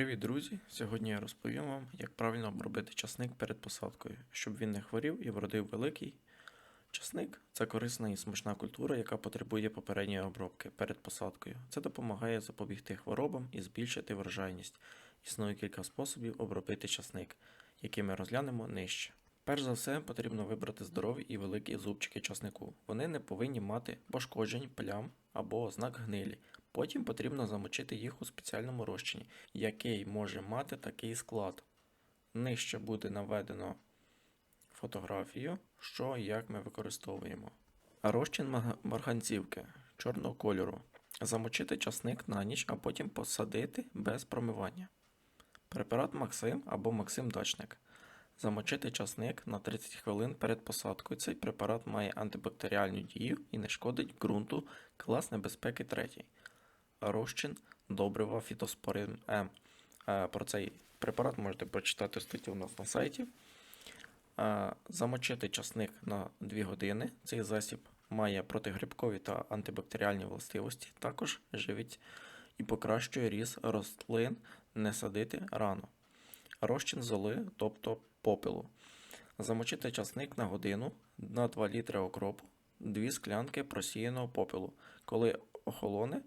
Привіт, друзі! Сьогодні я розповім вам, як правильно обробити часник перед посадкою, щоб він не хворів і вродив великий. Часник це корисна і смачна культура, яка потребує попередньої обробки перед посадкою. Це допомагає запобігти хворобам і збільшити врожайність. Існує кілька способів обробити часник, які ми розглянемо нижче. Перш за все, потрібно вибрати здорові і великі зубчики часнику. Вони не повинні мати пошкоджень, плям або ознак гнилі. Потім потрібно замочити їх у спеціальному розчині, який може мати такий склад. Нижче буде наведено фотографію, що і як ми використовуємо. Розчин марганцівки чорного кольору. Замочити часник на ніч, а потім посадити без промивання. Препарат Максим або Максим Дачник. Замочити часник на 30 хвилин перед посадкою. Цей препарат має антибактеріальну дію і не шкодить ґрунту клас небезпеки 3. Розчин добрива фітоспорин М. Е, Про цей препарат можете прочитати статтю у нас на сайті. Е, Замочити часник на 2 години. Цей засіб має протигрибкові та антибактеріальні властивості. Також живить і покращує ріст рослин, не садити рано. Розчин золи, тобто попелу. Замочити часник на годину на 2 літри окропу, 2 склянки просіяного попелу. Коли охолоне,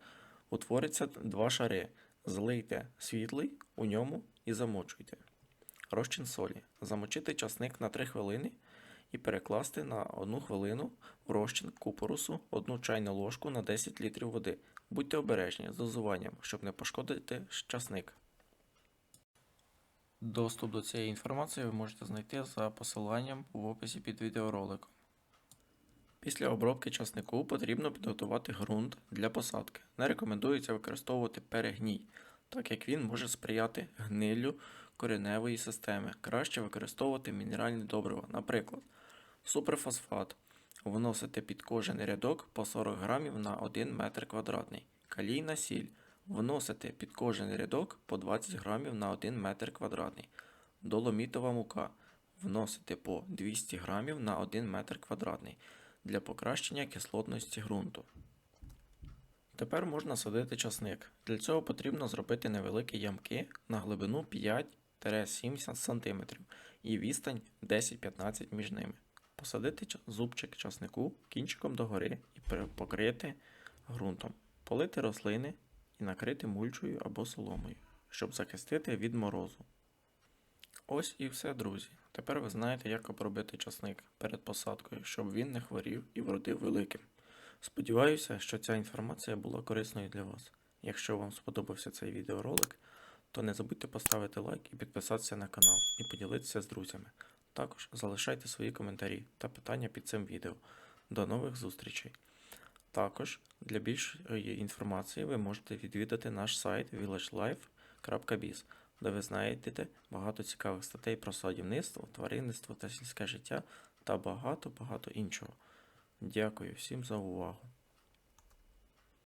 утвориться два шари. Злийте світлий у ньому і замочуйте. Розчин солі. Замочити часник на 3 хвилини і перекласти на 1 хвилину в розчин купорусу 1 чайну ложку на 10 літрів води. Будьте обережні з дозуванням, щоб не пошкодити часник. Доступ до цієї інформації ви можете знайти за посиланням в описі під відеороликом. Після обробки часнику потрібно підготувати ґрунт для посадки. Не рекомендується використовувати перегній, так як він може сприяти гниллю кореневої системи. Краще використовувати мінеральні добрива, наприклад, суперфосфат. Вносити під кожен рядок по 40 грамів на 1 метр квадратний. Калійна сіль. Вносити під кожен рядок по 20 грамів на 1 метр квадратний. Доломітова мука. Вносити по 200 грамів на 1 метр квадратний для покращення кислотності ґрунту. Тепер можна садити часник. Для цього потрібно зробити невеликі ямки на глибину 5-70 см і відстань 10-15 між ними. Посадити зубчик часнику кінчиком догори і покрити ґрунтом. Полити рослини і накрити мульчою або соломою, щоб захистити від морозу. Ось і все, друзі. Тепер ви знаєте, як обробити часник перед посадкою, щоб він не хворів і вродив великим. Сподіваюся, що ця інформація була корисною для вас. Якщо вам сподобався цей відеоролик, то не забудьте поставити лайк і підписатися на канал і поділитися з друзями. Також залишайте свої коментарі та питання під цим відео. До нових зустрічей! Також для більшої інформації ви можете відвідати наш сайт villagelife.biz, де ви знайдете багато цікавих статей про садівництво, тваринництво та сільське життя та багато-багато іншого. Дякую всім за увагу!